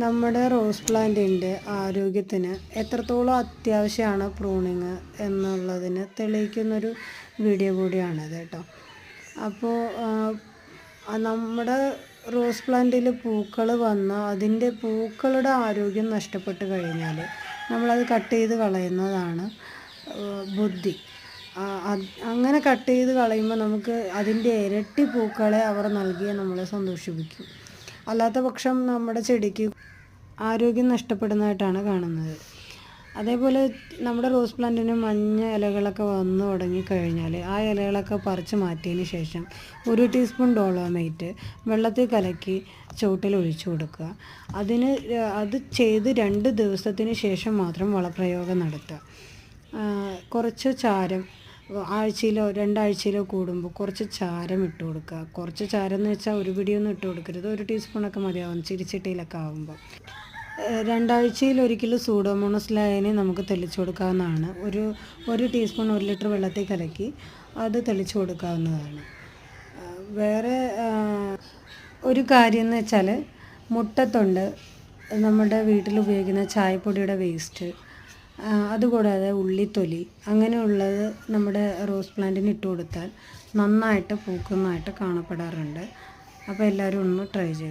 നമ്മുടെ റോസ് പ്ലാന്റിന്റെ ആരോഗ്യത്തിന് എത്രത്തോളം അത്യാവശ്യമാണ് പ്രൂണിങ് എന്നുള്ളതിന് തെളിയിക്കുന്നൊരു വീഡിയോ കൂടിയാണിത് കേട്ടോ. അപ്പോൾ നമ്മുടെ റോസ് പ്ലാന്റിൽ പൂക്കൾ വന്ന് അതിന്റെ പൂക്കളുടെ ആരോഗ്യം നഷ്ടപ്പെട്ട് കഴിഞ്ഞാൽ നമ്മളത് കട്ട് ചെയ്ത് കളയുന്നതാണ് ബുദ്ധി. അങ്ങനെ കട്ട് ചെയ്ത് കളയുമ്പോൾ നമുക്ക് അതിന്റെ ഇരട്ടി പൂക്കളെ അവർ നൽകിയാൽ നമ്മളെ സന്തോഷിപ്പിക്കും. അല്ലാത്ത പക്ഷം നമ്മുടെ ചെടിക്ക് ആരോഗ്യം നഷ്ടപ്പെടുന്നതായിട്ടാണ് കാണുന്നത്. അതേപോലെ നമ്മുടെ റോസ് പ്ലാന്റിന് മഞ്ഞ ഇലകളൊക്കെ വന്നു തുടങ്ങിക്കഴിഞ്ഞാൽ ആ ഇലകളൊക്കെ പറിച്ച് മാറ്റിയതിന് ശേഷം ഒരു ടീസ്പൂൺ ഡോളോമേറ്റ് വെള്ളത്തിൽ കലക്കി ചുവട്ടിൽ ഒഴിച്ചു കൊടുക്കുക. അതിന് അത് ചെയ്ത് രണ്ട് ദിവസത്തിന് ശേഷം മാത്രം വളപ്രയോഗം നടത്തുക. കുറച്ച് ചാരം ആഴ്ചയിലോ രണ്ടാഴ്ചയിലോ കൂടുമ്പോൾ കുറച്ച് ചാരം ഇട്ട് കൊടുക്കുക കുറച്ച് ചാരം എന്ന് വെച്ചാൽ ഒരു പിടിയൊന്നും ഇട്ട് കൊടുക്കരുത്. ഒരു ടീസ്പൂണൊക്കെ മതിയാവും ചിരിച്ചിട്ടിയിലൊക്കെ ആകുമ്പോൾ രണ്ടാഴ്ചയിൽ ഒരിക്കലും സൂഡോമോണസ് ലായനി നമുക്ക് തെളിച്ചു കൊടുക്കാവുന്നതാണ്. ഒരു ഒരു ടീസ്പൂൺ ഒരു ലിറ്റർ വെള്ളത്തിൽ കലക്കി അത് തെളിച്ചു കൊടുക്കാവുന്നതാണ്. വേറെ ഒരു കാര്യം എന്ന് വെച്ചാൽ മുട്ടത്തൊണ്ട് നമ്മുടെ വീട്ടിൽ ഉപയോഗിക്കുന്ന ചായപ്പൊടിയുടെ വേസ്റ്റ് അതുകൂടാതെ ഉള്ളിത്തൊലി അങ്ങനെയുള്ളത് നമ്മുടെ റോസ് പ്ലാന്റിന് ഇട്ട് കൊടുത്താൽ നന്നായിട്ട് പൂക്കുന്നതായിട്ട് കാണപ്പെടാറുണ്ട്. അപ്പോൾ എല്ലാവരും ഒന്ന് ട്രൈ ചെയ്ത്